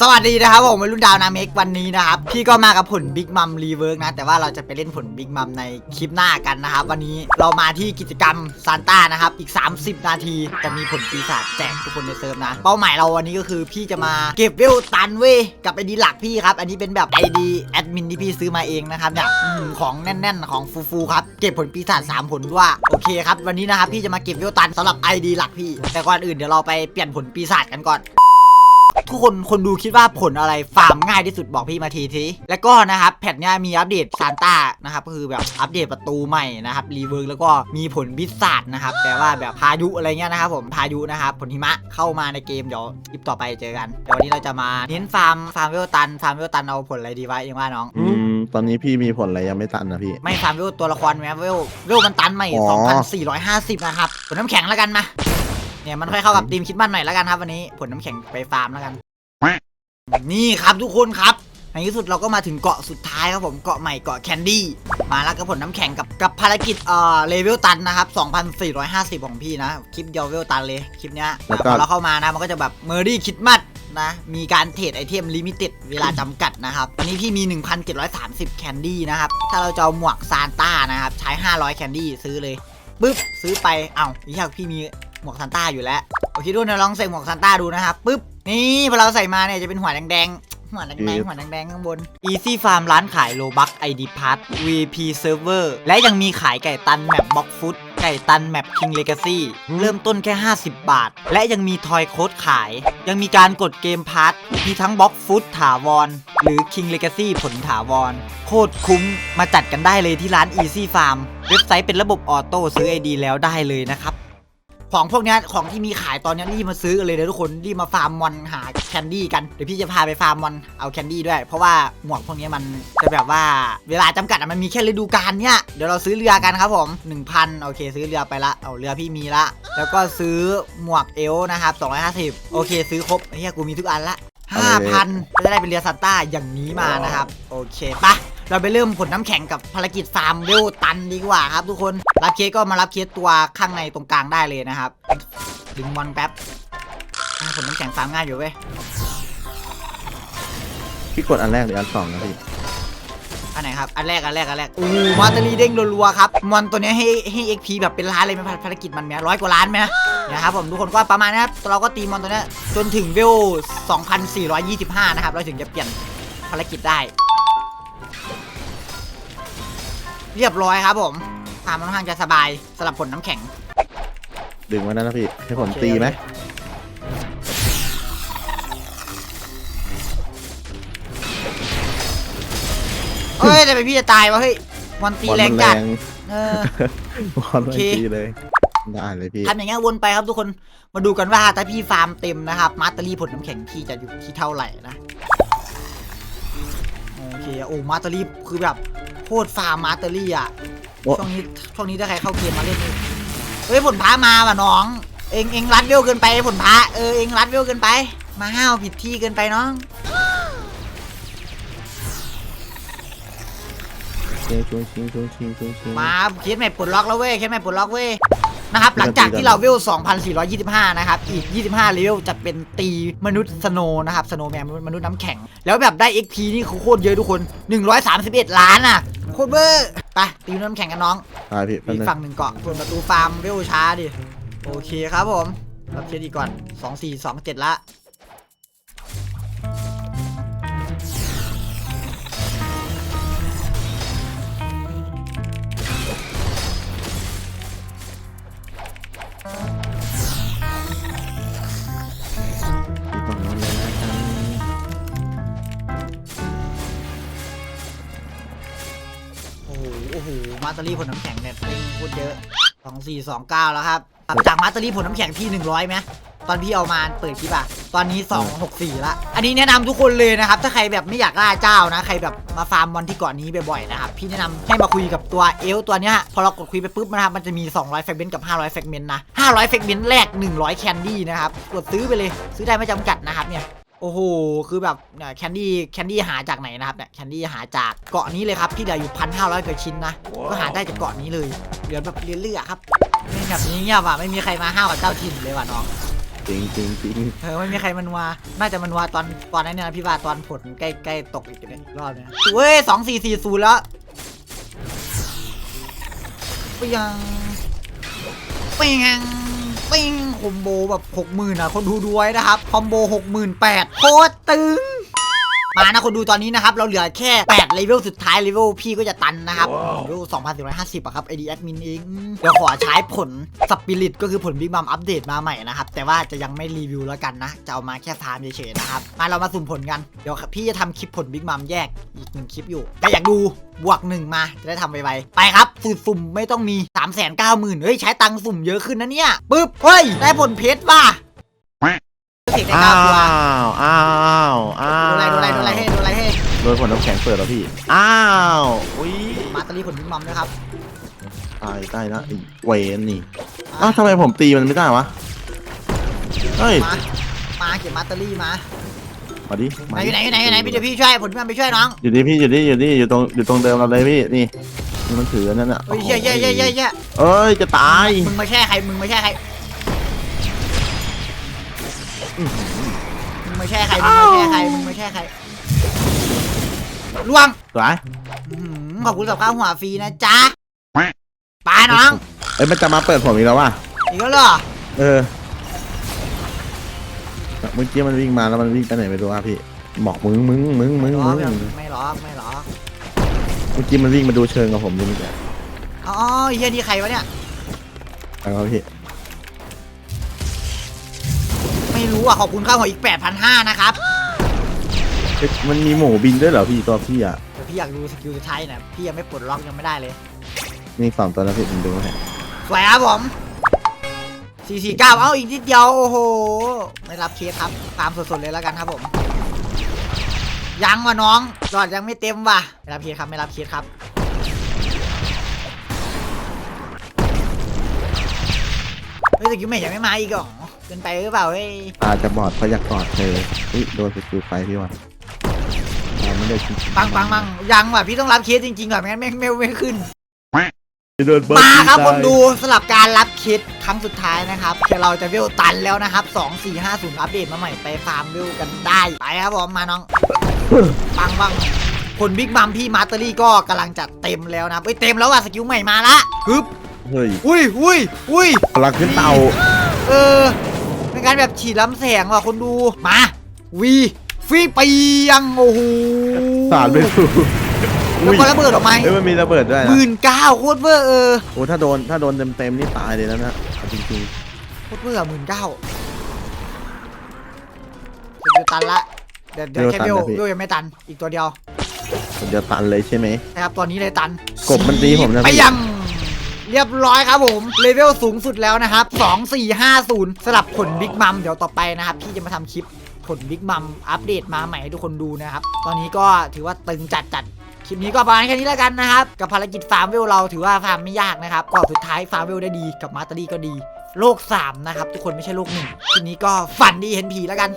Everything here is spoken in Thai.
สวัสดีนะครับผมวัยรุ่นดาวนาเมกวันนี้นะครับ พี่ก็มากับผลบิ๊กมัมรีเวิร์กนะ แต่ว่าเราจะไปเล่นผลบิ๊กมัมในคลิปหน้ากันนะครับ วันนี้เรามาที่กิจกรรมซานต้านะครับ อีก 30 นาทีจะมีผลปีศาจแจกทุกคนในเซิร์ฟนะ เป้าหมายเราวันนี้ก็คือพี่จะมาเก็บเวลตันเว้ยกับไอดีหลักพี่ครับ อันนี้เป็นแบบไอดีแอดมินที่พี่ซื้อมาเองนะครับเนี่ยของแน่น ๆ ของฟูๆครับเก็บผลปีศาจ3ผลด้วยโอเคครับวันนี้นะครับพี่จะมาเก็บเวลตันสำหรับไอดีหลักพี่ แต่ก่อนอื่นเดี๋ยวเราไปเปลี่ยนผลปีศาจกันก่อน ทุกคนคนดูคิดว่าผลอะไรฟาร์มง่ายที่สุดบอกพี่มาทีทีแล้วก็นะครับแพทเนี้ยมีอัปเดตซานต้านะครับก็คือแบบอัปเดตประตูใหม่นะครับรีเวิร์กแล้วก็มีผลพิศาจนะครับแปลว่าแบบพายุอะไรเงี้ยนะครับผมพายุนะครับผลหิมะเข้ามาในเกมเดี๋ยวคลิปต่อไปเจอกันเดี๋ยววันนี้เราจะมาเน้นฟาร์มฟาร์มเวลตันฟาร์มเวลตันเอาผลอะไรดีวะเองว่าน้อง อืมตอนนี้พี่มีผลอะไรยังไม่ตันนะพี่ ไม่ฟาร์มเวลตัวละครแม้เวลเวลมันตันใหม่อ๋อ 2,450นะครับผลน้ำแข็งแล้วกันมา เนี่ยมันค่อยเข้ากับทีมคิดบ้านใหม่แล้วกันครับวันนี้ผลน้ำแข็งไปฟาร์มแล้วกัน นี่ครับทุกคนครับ ในที่สุดเราก็มาถึงเกาะสุดท้ายครับผมเกาะใหม่เกาะแคนดี้มาแล้วกับผลน้ำแข็งกับกับภารกิจเอ่อเลเวลตันนะครับ2,450 ของพี่นะ คลิปเดียวเลเวลตันเลยคลิปเนี้ยแล้วพก็อเราเข้ามานะมันก็จะแบบเมอรี่คิดมัดนะมีการเทรดไอเทมลิมิเต็ดเวลาจำกัดนะครับวันนี้พี่มี 1,730 แคนดี้นะครับ ถ้าเราจะเอาหมวกซานต้านะครับ ใช้ 500 แคนดี้ซื้อเลยปึ๊บซื้อไป เอ้าอีกอย่างพี่มี หมวกซานต้าอยู่แล้วโอเคด้วยนะลองใส่หมวกซานต้าดูนะครับปึ๊บนี่พอเราใส่มาเนี่ยจะเป็นหัวแดงๆหัวแดงๆหัวแดงๆข้างบน Easy Farm ร้านขายโลบัก ID Pass VP Server และยังมีขายไก่ตันแมปบ็อกฟุตไก่ตันแมป King Legacy เริ่มต้นแค่ 50 บาท และยังมีทอยโค้ดขาย ยังมีการกดเกมพาร์ทมีทั้งบ็อกฟุตถาวร หรือ King Legacy ผลถาวร โคตรคุ้มมาจัดกันได้เลยที่ร้าน Easy Farm เว็บไซต์เป็นระบบออโต้ซื้อ ID แล้วได้เลยนะครับ ของพวกเนี้ยของที่มีขายตอนเนี้ยรีบมาซื้อกันเลยนะทุกคนรีบมาฟาร์มมอนหาแคนดี้กันเดี๋ยวพี่จะพาไปฟาร์มมอนเอาแคนดี้ด้วย เพราะว่าหมวกพวกเนี้ยมันจะแบบว่าเวลาจำกัดอะมันมีแค่ฤดูกาลเนี้ยเดี๋ยวเราซื้อเรือกันครับผม1,000โอเค ซื้อเรือไปละเอาเรือพี่มีละ แล้วก็ซื้อหมวกเอลนะครับ250โอเค ซื้อครบเฮียกูมีทุกอันละ5,000ก็จะได้เป็นเรือซันต้าอย่างนี้มานะครับ โอเคปะ เราไปเริ่มผลน้ำแข็งกับภารกิจฟาร์มเวลตันดีกว่าครับทุกคน รับเคสก็มารับเคสตัวข้างในตรงกลางได้เลยนะครับ ดึงบอลแป๊บอ่าผลน้ำแข็งฟาร์มง่ายอยู่เว้ย พี่กดอันแรกหรืออันสองนะพี่อันไหนครับ อันแรก อันแรก อันแรกอู้มอนเตอรี่เด้งรัวๆครับ มอนตัวเนี้ยให้ให้ XP แบบเป็นล้านเลยไหมภารกิจมันไหมร้อยกว่าล้านไหมนะครับผมทุกคนก็ประมาณนะครับ เราก็ตีมอนตัวเนี้ยจนถึงเวล 2,425 นะครับ เราถึงจะเปลี่ยนภารกิจได้ เรียบร้อยครับผมทางมันค่อนข้างจะสบายสำหรับผลน้ำแข็ง ดึงไว้นั่นนะพี่ให้ผมโอเคตีไหมเฮ้ยแต่เป็นพี่จะตายวะเฮ้ยมอนตีบอลแรมังนแรจัดงเออบอลมันโอเคตีเลยได้เลยพี่ทำอย่างเงี้ยวนไปครับทุกคนมาดูกันว่าถ้าพี่ฟาร์มเต็มนะครับมาสเตอรี่ผลน้ำแข็งพี่จะอยู่ที่เท่าไหร่นะ โอเคโอ้มาสเตอรี่คือแบบโคตรฟาร์มมาสเตอรี่อะโอ้ช่วงนี้ช่วงนี้ถ้าใครเข้าเกมมาเล่นนี่เฮ้ยผลพ้ามาว่ะน้อง เองเองรัดเวลเกินไปผลพ้าเออเองรัดเวลเกินไป มาห้าวผิดที่เกินไปน้องชิงชิงชิงชิงชิงชิงชิงมาเคสแมปปลดล็อกแล้วเว้ยเคสแมปปลดล็อกเว้ย นะครับ หลังจากที่เราเวล 2,425 นะครับ อีก 25 เลเวลจะเป็นตีมนุษย์สโนว์นะครับ สโนว์แมนมนุษย์น้ำแข็ง แล้วแบบได้ XP นี่คือโคตรเยอะทุกคน 131 ล้านอะ โคตรเบอร์ไปตีมนุษย์น้ำแข็งกันน้องตายพี่แป๊บอีกนึงฝั่งหนึ่งเกาะส่วนประตูฟาร์มเวลช้าดิ โอเคครับผมรับเคสอีกก่อน 2427 ละ หโอ้โหมาสเตอรี่ผลน้ำแข็งเนี่ยเป็นโคตรเยอะสองสี่สองเก้าแล้วครับตัดจากมาสเตอรี่ผลน้ำแข็งพี่หนึ่งร้อยไหมตอนพี่เอามาเปิดคลิปอะตอนนี้ 264 ละ อันนี้แนะนำทุกคนเลยนะครับ ถ้าใครแบบไม่อยากล่าเจ้านะ ใครแบบมาฟาร์มบอลที่เกาะนี้บ่อยๆนะครับ พี่แนะนำให้มาคุยกับตัวเอลตัวเนี้ยพอเรากดคุยไปปุ๊บนะครับมันจะมี 200 แฟกเมนต์กับ 500 แฟกเมนต์นะ 500 แฟกเมนต์แรก 100 แคนดี้นะครับ กดซื้อไปเลย ซื้อได้ไม่จำกัดนะครับเนี่ย โอ้โห คือแบบเนี่ยแคนดี้ แคนดี้หาจากไหนนะครับเนี่ย แคนดี้หาจากเกาะนี้เลยครับ ที่เหลืออยู่พันห้าร้อยกว่าชิ้นนะ ก็หาได้จากเกาะนี้เลย เหลือแบบเรื่อยๆครับไม่แบบนี้เงียบอะ ไม่มีใครมาห้าวกับเจ้าถิ่นเลยว่ะน้องจริงจริงจริงเออไม่มีใครมันวา น่าจะมันวาตอนตอนนั้นเนี่ยนะพี่ว่าตอนผลใกล้ใกล้ตกอีกเนี่ยรอบเนี่ยเว้ยสองสี่สี่ศูนย์แล้วไปยังไปยังไปิงคอมโบแบบหกหมื่นอะคนดูด้วยนะครับ คอมโบหกหมื่นแปดโคตรตึง มานะคนดูตอนนี้นะครับเราเหลือแค่8เลเวลสุดท้ายเลเวลพี่ก็จะตันนะครับเลเวล2450อะครับ ID admin เองเดี๋ยวขอใช้ผลสปิริตก็คือผลบิ๊กบัมอัปเดตมาใหม่นะครับ แต่ว่าจะยังไม่รีวิวแล้วกันนะ จะเอามาแค่ฟาร์มเฉยๆนะครับ มาเรามาสุ่มผลกัน เดี๋ยวพี่จะทำคลิปผลบิ๊กบัมแยกอีกหนึ่งคลิปอยู่ถ้าอยากดูบวกหนึ่งมาจะได้ทำไวๆไปครับสูตรสุ่มไม่ต้องมี 3 9 0 0 0 0เฮ้ยใช้ตังค์สุ่มเยอะขึ้นนะเนี่ยปึ๊บเฮ้ยได้ผลเพชรว่ะ เสกได้อ้าเก้าตัววอ้าวอ้าดูวอะไรดูอะไรดูอะไรให้ดูอะไรให้โดนผลน้ำแข็งเปิดแล้วพี่ อ้าวอุ้ยมาตอรี่ผลบิ๊กบัมนะครับตายใกล้แล้วไอ้เวนนี่อ้าวทำไมผมตีมันไม่ได้วะ เฮ้ย มามาเก็บมาตอรี่มามาดิไหนมาอยู่ไหนอยู่ไหนอยู่ไหนพี่เดี๋ยวพี่ช่วยผลบิ๊กบัมไปช่วยน้องอยู่ดิพี่อยู่ดิอยู่ดิอยู่ตรงอยู่ตรงเดิมเราเลยพี่นี่นี่มันถืออันนั่นน่ะเฮ้ยเย่เย่เย่เย่เย่เอ้ยจะตายมึงมาแช่ใครมึงมาแช่ใคร มึงมาแช่ใคร มึงมาแช่ใคร มึงมาแช่ใครล่วงสวยอื้อหือขอบคุณสำหรับข้าวหัวฟรีนะจ๊ะไปน้อง เอ้ยมันจะมาเปิดผมอีกแล้วว่ะ อีกแล้วเหรอ เออ เมื่อกี้มันวิ่งมาแล้วมันวิ่งไปไหนไม่รู้อะพี่บอกมึงมึงมึงมึงหรอมึงไม่หรอกไม่หรอกเมื่อกี้มันวิ่งมาดูเชิงกับผมดูนี่แกอ๋อเฮียนี่ใครวะเนี่ย เอาครับพี่ รู้อะขอบคุณข้าวหัวอีก 8,500 นะครับเอ๊ะมันมีหมูบินด้วยเหรอพี่ตัวพี่อะเดี๋ยวพี่อยากดูสกิลสุดท้ายนะพี่ยังไม่ปลดล็อกยังไม่ได้เลยนี่สองตัวแล้วพี่ผมดูให้สวยครับผม 449 เอาอีกนิดเดียวโอ้โห ไม่รับเคสครับ ตามสดๆเลยแล้วกันครับผม ยังวะน้องหลอดยังไม่เต็มว่ะ ไม่รับเคสครับไม่รับเคสครับ เฮ้ยสกิลใหม่ยังไม่มาอีกเหรอเกิ นไปหรือเปล่าเฮ้ยตาจะบอดเพราะอยากกอดเธออุ้ยโดนสกิลไฟพี่ว่ะเราไม่ได้จริงๆปังปังปังยังว่ะพี่ต้องรับเคสจริงๆว่ะไม่งั้นไม่ไม่ไม่ขึ้น โดนเบิร์ดมาครับตยคนดูสลับการรับคิดครั้งสุดท้ายนะครับเดี๋ยวเราจะเวลตันแล้วนะครับ2 4 5 0อัปเดตมาใหม่ไปฟาร์มเวลกันได้ไปครับผมมาน้อง ปังปังผลบิ๊กมัมพี่มาสเตอรี่ก็กำลังจะเต็มแล้วนะครับเอ้ยเต็มแล้วว่ะสกิลใหม่มาละฮึบเฮ้ยอุ้ยอุ้ยอุ้ยพลังขึ้นเตาเออ เป็นการแบบฉีดล้ำแสงว่ะคนดูมาวีฟีเปียงโอ้โหสาดไม่ถูกแล้วก็ระเบิดออกมาเอ้ยมันมีระเบิดด้วยหนะมื่นเก้าโคตรเวอร์เออโอ้ถ้าโดนถ้าโดนเต็มเต็มๆนี่ตายเลยแล้วนะเอาจริงโคตรเบื่อหมื่นเก้าเดี๋ยวตันละเดี๋ยวเดี๋ยวแค่เบลเบลยังไม่ตันอีกตัวเดียวๆผมจะตันเลยใช่ไหมนะครับตอนนี้เลยตันกบมันตีผมนะไปพี่ยัง เรียบร้อยครับผม เลเวลสูงสุดแล้วนะครับ 2 4 5 0สลับผลบิ๊กมัมเดี๋ยวต่อไปนะครับ พี่จะมาทำคลิปผลบิ๊กมัมอัปเดตมาใหม่ให้ทุกคนดูนะครับ ตอนนี้ก็ถือว่าตึงจัดจัดคลิปนี้ก็ประมาณแค่นี้แล้วกันนะครับ กับภารกิจฟาร์มเวลเราถือว่าฟาร์มไม่ยากนะครับก็สุดท้ายฟาร์มเวลได้ดีกับมาสเตอรี่ก็ดี โลก 3 นะครับ ทุกคนไม่ใช่โลกหนึ่งทีนี้ก็ฝันดีเห็นผีแล้วกัน